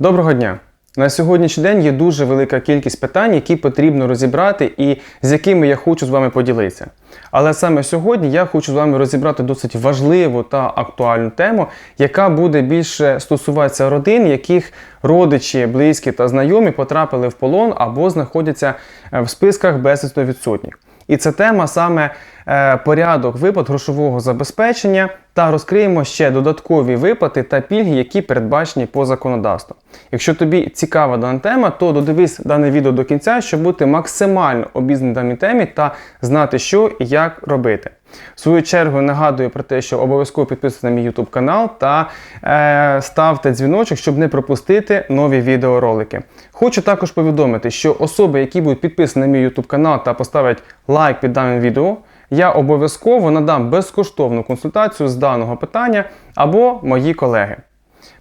Доброго дня! На сьогоднішній день є дуже велика кількість питань, які потрібно розібрати і з якими я хочу з вами поділитися. Але саме сьогодні я хочу з вами розібрати досить важливу та актуальну тему, яка буде більше стосуватися родин, яких родичі, близькі та знайомі потрапили в полон або знаходяться е, в списках безвісно відсутніх. І це тема саме е, порядок виплат грошового забезпечення та розкриємо ще додаткові виплати та пільги, які передбачені по законодавству. Якщо тобі цікава дана тема, то додивись дане відео до кінця, щоб бути максимально обізнаним в даній темі та знати, що і як робити. В свою чергу нагадую про те, що обов'язково підписуйтесь на мій YouTube канал та е, ставте дзвіночок, щоб не пропустити нові відеоролики. Хочу також повідомити, що особи, які будуть підписані на мій YouTube канал та поставлять лайк під даним відео, я обов'язково надам безкоштовну консультацію з даного питання або мої колеги.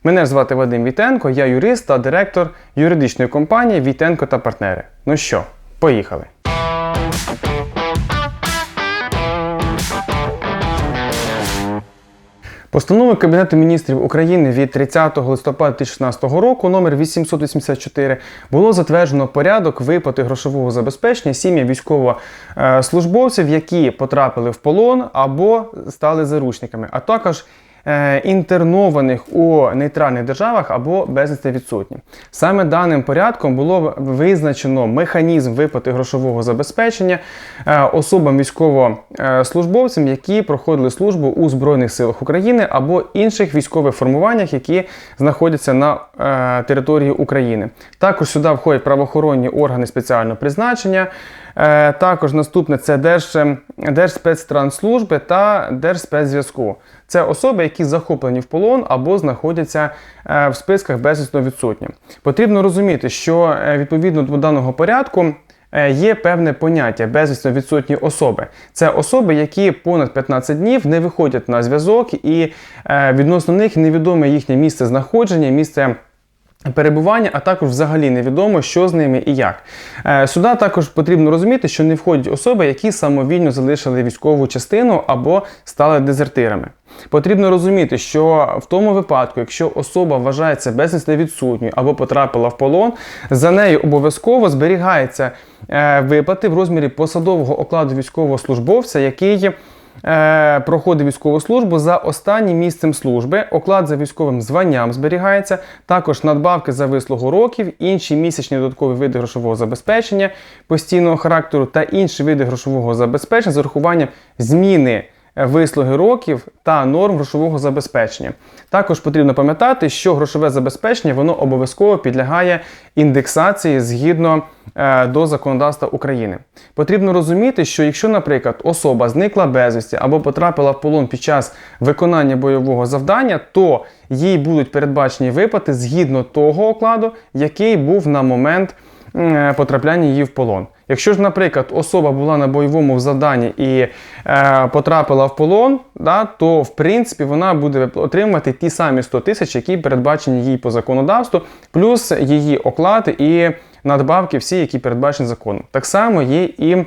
Мене звати Вадим Вітенко, я юрист та директор юридичної компанії Вітенко та партнери. Ну що, поїхали! Постановою Кабінету міністрів України від 30 листопада 2016 року номер 884 було затверджено порядок виплати грошового забезпечення сім'ям військовослужбовців, які потрапили в полон або стали заручниками, а також е, інтернованих у нейтральних державах або безвісти відсутні. Саме даним порядком було визначено механізм виплати грошового забезпечення е, особам військовослужбовцям, які проходили службу у Збройних силах України або інших військових формуваннях, які знаходяться на е, території України. Також сюди входять правоохоронні органи спеціального призначення. Е, Також наступне це Держ, Держспецтранслужби та Держспецзв'язку. Це особи, які захоплені в полон або знаходяться е, в списках безвісно відсутні. Потрібно розуміти, що е, відповідно до даного порядку. Є певне поняття безвісно відсутні особи. Це особи, які понад 15 днів не виходять на зв'язок, і відносно них невідоме їхнє місце знаходження, місце перебування, а також взагалі невідомо, що з ними і як. Е, Сюди також потрібно розуміти, що не входять особи, які самовільно залишили військову частину або стали дезертирами. Потрібно розуміти, що в тому випадку, якщо особа вважається безвісно відсутньою або потрапила в полон, за нею обов'язково зберігається е, виплати в розмірі посадового окладу військовослужбовця, який е, проходить військову службу за останнім місцем служби, оклад за військовим званням зберігається, також надбавки за вислугу років, інші місячні додаткові види грошового забезпечення постійного характеру та інші види грошового забезпечення з урахуванням зміни вислуги років та норм грошового забезпечення. Також потрібно пам'ятати, що грошове забезпечення воно обов'язково підлягає індексації згідно е, до законодавства України. Потрібно розуміти, що якщо, наприклад, особа зникла безвісті або потрапила в полон під час виконання бойового завдання, то їй будуть передбачені виплати згідно того окладу, який був на момент м, потрапляння її в полон. Якщо ж, наприклад, особа була на бойовому завданні і е, потрапила в полон, да, то в принципі вона буде отримувати ті самі 100 тисяч, які передбачені їй по законодавству, плюс її оклад і надбавки, всі, які передбачені законом. Так само є і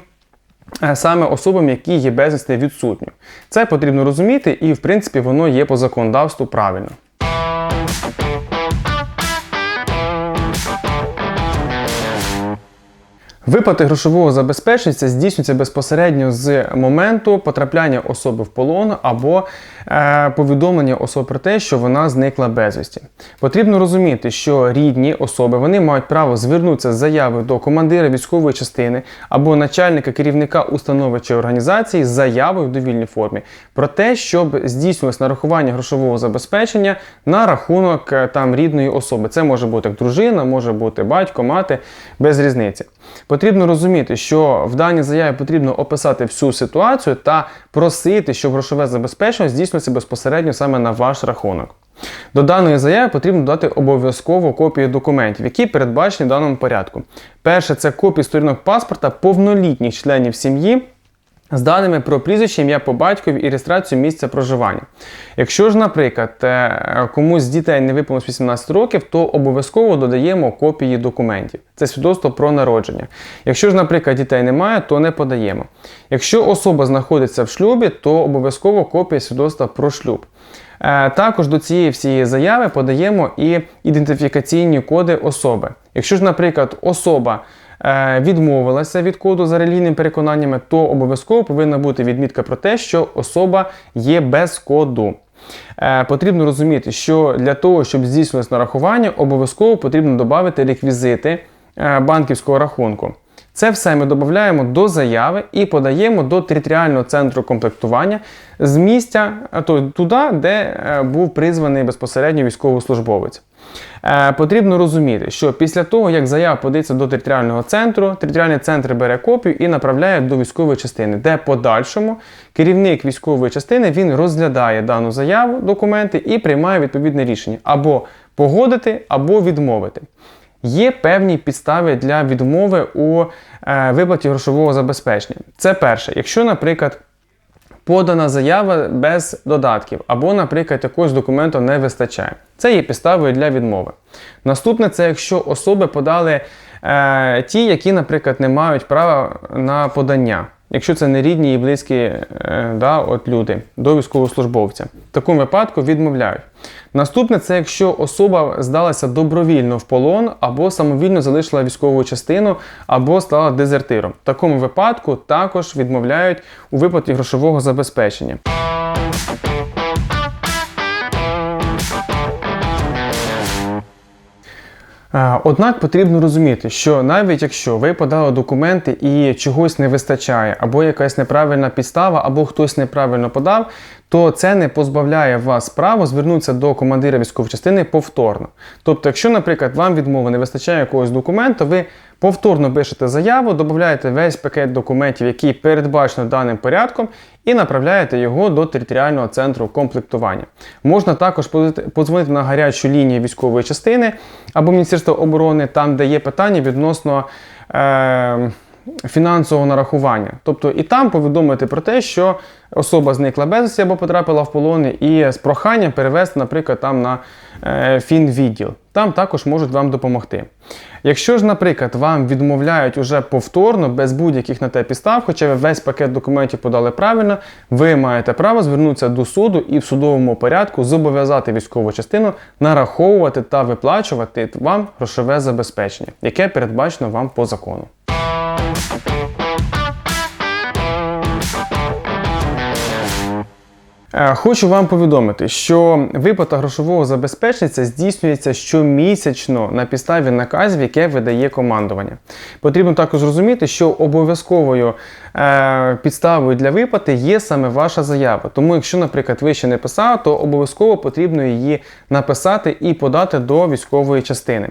е, саме особам, які є безвісти відсутні. Це потрібно розуміти, і в принципі воно є по законодавству правильно. Виплати грошового забезпечення здійснюються безпосередньо з моменту потрапляння особи в полон або повідомлення особи про те, що вона зникла безвісті. Потрібно розуміти, що рідні особи вони мають право звернутися з заявою до командира військової частини або начальника керівника установи чи організації з заявою в довільній формі про те, щоб здійснювалось нарахування грошового забезпечення на рахунок е, там рідної особи. Це може бути як дружина, може бути батько, мати, без різниці. Потрібно розуміти, що в даній заяві потрібно описати всю ситуацію та просити, щоб грошове забезпечення здійснювалося безпосередньо саме на ваш рахунок. До даної заяви потрібно дати обов'язково копії документів, які передбачені в даному порядку. Перше це копії сторінок паспорта повнолітніх членів сім'ї. З даними про прізвище, ім'я по батькові і реєстрацію місця проживання. Якщо ж, наприклад, е, комусь з дітей не виповнилось 18 років, то обов'язково додаємо копії документів. Це свідоцтво про народження. Якщо ж, наприклад, дітей немає, то не подаємо. Якщо особа знаходиться в шлюбі, то обов'язково копія свідоцтва про шлюб. Е, Також до цієї всієї заяви подаємо і ідентифікаційні коди особи. Якщо ж, наприклад, особа відмовилася від коду за релігійними переконаннями, то обов'язково повинна бути відмітка про те, що особа є без коду. Е, Потрібно розуміти, що для того, щоб здійснилось нарахування, обов'язково потрібно додати реквізити е, банківського рахунку. Це все ми додаємо до заяви і подаємо до територіального центру комплектування з місця то туди, де е, був призваний безпосередньо військовослужбовець. Е, Потрібно розуміти, що після того, як заява подається до територіального центру, територіальний центр бере копію і направляє до військової частини, де подальшому керівник військової частини він розглядає дану заяву, документи і приймає відповідне рішення або погодити, або відмовити. Є певні підстави для відмови у е, виплаті грошового забезпечення. Це перше, якщо, наприклад, подана заява без додатків, або, наприклад, якогось документу не вистачає. Це є підставою для відмови. Наступне це якщо особи подали е, ті, які, наприклад, не мають права на подання. Якщо це не рідні і близькі е, да, от люди до військовослужбовця, в такому випадку відмовляють. Наступне це якщо особа здалася добровільно в полон або самовільно залишила військову частину, або стала дезертиром. В такому випадку також відмовляють у виплаті грошового забезпечення. Однак потрібно розуміти, що навіть якщо ви подали документи і чогось не вистачає, або якась неправильна підстава, або хтось неправильно подав, то це не позбавляє вас права звернутися до командира військової частини повторно. Тобто, якщо, наприклад, вам відмови не вистачає якогось документу, ви повторно пишете заяву, додаєте весь пакет документів, який передбачено даним порядком, і направляєте його до територіального центру комплектування. Можна також подзвонити на гарячу лінію військової частини або Міністерства оборони, там, де є питання відносно. Е- Фінансового нарахування, тобто і там повідомити про те, що особа зникла безвісті або потрапила в полон, і з проханням перевести, наприклад, там на е, фінвідділ. Там також можуть вам допомогти. Якщо ж, наприклад, вам відмовляють уже повторно, без будь-яких на те підстав, хоча ви весь пакет документів подали правильно, ви маєте право звернутися до суду і в судовому порядку зобов'язати військову частину нараховувати та виплачувати вам грошове забезпечення, яке передбачено вам по закону. Хочу вам повідомити, що виплата грошового забезпечення здійснюється щомісячно на підставі наказів, яке видає командування. Потрібно також розуміти, що обов'язковою е, підставою для виплати є саме ваша заява. Тому, якщо, наприклад, ви ще не писали, то обов'язково потрібно її написати і подати до військової частини.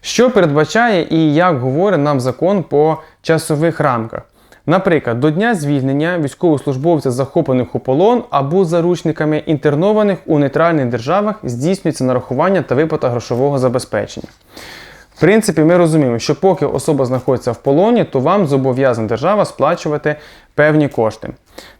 Що передбачає і як говорить нам закон по часових рамках. Наприклад, до дня звільнення військовослужбовця, захоплених у полон або заручниками інтернованих у нейтральних державах, здійснюється нарахування та виплата грошового забезпечення. В принципі, ми розуміємо, що поки особа знаходиться в полоні, то вам зобов'язана держава сплачувати певні кошти.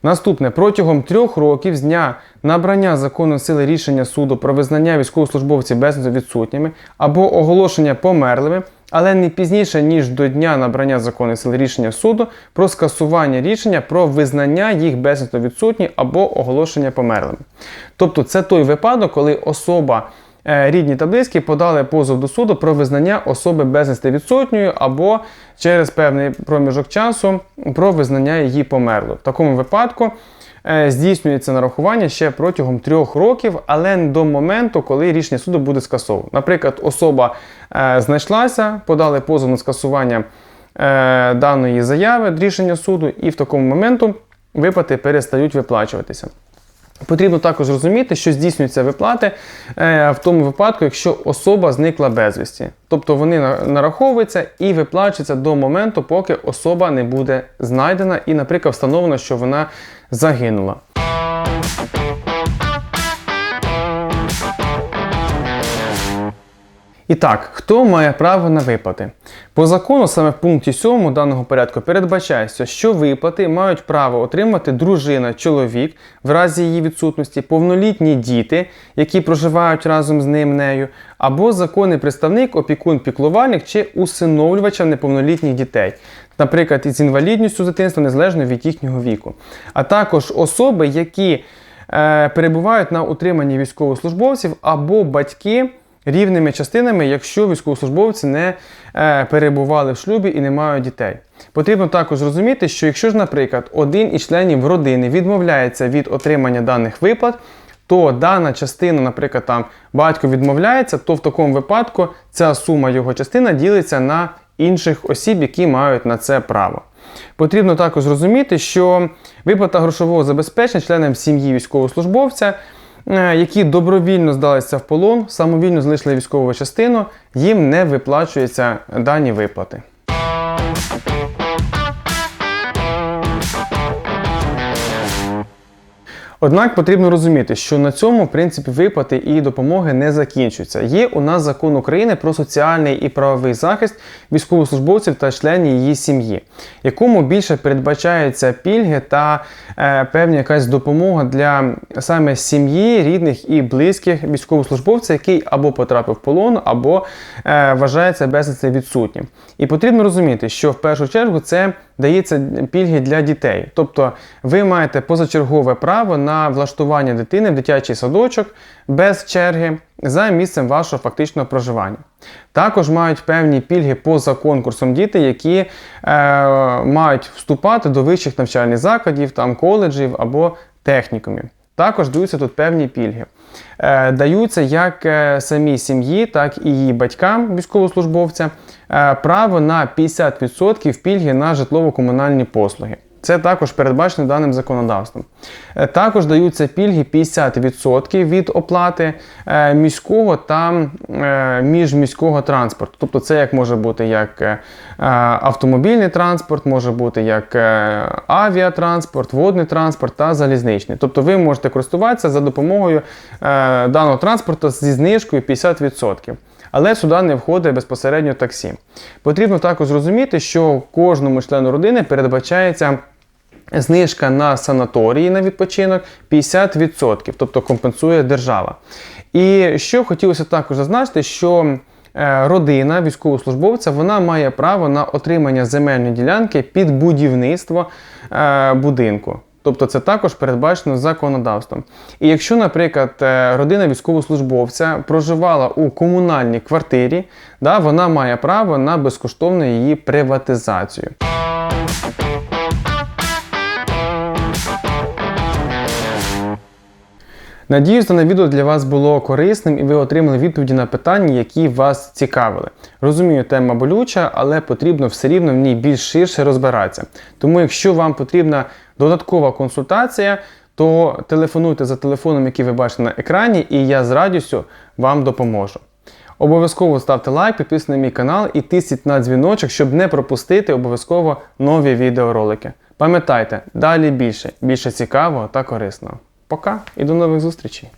Наступне протягом трьох років з дня набрання законної сили рішення суду про визнання військовослужбовців безвісно відсутніми або оголошення померлими, але не пізніше ніж до дня набрання законної сили рішення суду про скасування рішення про визнання їх безвісно відсутні або оголошення померлими. Тобто, це той випадок, коли особа. е, Рідні та близькі подали позов до суду про визнання особи безвісти відсутньою або через певний проміжок часу про визнання її померлою. В такому випадку здійснюється нарахування ще протягом трьох років, але не до моменту, коли рішення суду буде скасовано. Наприклад, особа е, знайшлася, подали позов на скасування е, даної заяви рішення суду, і в такому моменту виплати перестають виплачуватися. Потрібно також розуміти, що здійснюються виплати е, в тому випадку, якщо особа зникла безвісті. Тобто вони на- нараховуються і виплачуються до моменту, поки особа не буде знайдена і, наприклад, встановлено, що вона загинула. І так, хто має право на виплати? По закону, саме в пункті 7 даного порядку передбачається, що виплати мають право отримати дружина, чоловік в разі її відсутності, повнолітні діти, які проживають разом з ним нею, або законний представник, опікун, піклувальник чи усиновлювача неповнолітніх дітей, наприклад, із інвалідністю дитинства незалежно від їхнього віку, а також особи, які е, перебувають на утриманні військовослужбовців або батьки рівними частинами, якщо військовослужбовці не е, перебували в шлюбі і не мають дітей. Потрібно також розуміти, що якщо ж, наприклад, один із членів родини відмовляється від отримання даних виплат, то дана частина, наприклад, там батько відмовляється, то в такому випадку ця сума його частина ділиться на інших осіб, які мають на це право. Потрібно також розуміти, що виплата грошового забезпечення членам сім'ї військовослужбовця, які добровільно здалися в полон, самовільно залишили військову частину, їм не виплачуються дані виплати. Однак потрібно розуміти, що на цьому в принципі виплати і допомоги не закінчуються. Є у нас закон України про соціальний і правовий захист військовослужбовців та членів її сім'ї, якому більше передбачаються пільги та е, певна якась допомога для саме сім'ї, рідних і близьких військовослужбовця, який або потрапив в полон, або е, вважається безвісти відсутнім. І потрібно розуміти, що в першу чергу це дається пільги для дітей. Тобто ви маєте позачергове право на влаштування дитини в дитячий садочок без черги за місцем вашого фактичного проживання. Також мають певні пільги поза конкурсом діти, які е, мають вступати до вищих навчальних закладів, там коледжів або технікумів. Також даються тут певні пільги. Е, даються як е, самій сім'ї, так і її батькам військовослужбовця е, право на 50% пільги на житлово-комунальні послуги. Це також передбачено даним законодавством. Е, Також даються пільги 50% від оплати е, міського та е, міжміського транспорту. Тобто це як може бути як автомобільний транспорт, може бути як авіатранспорт, водний транспорт та залізничний. Тобто ви можете користуватися за допомогою даного транспорту зі знижкою 50%. Але сюди не входить безпосередньо таксі. Потрібно також зрозуміти, що кожному члену родини передбачається знижка на санаторії на відпочинок 50%, тобто компенсує держава. І що хотілося також зазначити, що е, родина військовослужбовця вона має право на отримання земельної ділянки під будівництво е, будинку. Тобто це також передбачено законодавством. І якщо, наприклад, е, родина військовослужбовця проживала у комунальній квартирі, да, вона має право на безкоштовну її приватизацію. Надіюсь, дане відео для вас було корисним і ви отримали відповіді на питання, які вас цікавили. Розумію, тема болюча, але потрібно все рівно в ній більш ширше розбиратися. Тому, якщо вам потрібна додаткова консультація, то телефонуйте за телефоном, який ви бачите на екрані, і я з радістю вам допоможу. Обов'язково ставте лайк, підписуйтесь на мій канал і тисніть на дзвіночок, щоб не пропустити обов'язково нові відеоролики. Пам'ятайте, далі більше, більше цікавого та корисного. Пока і до нових зустрічей!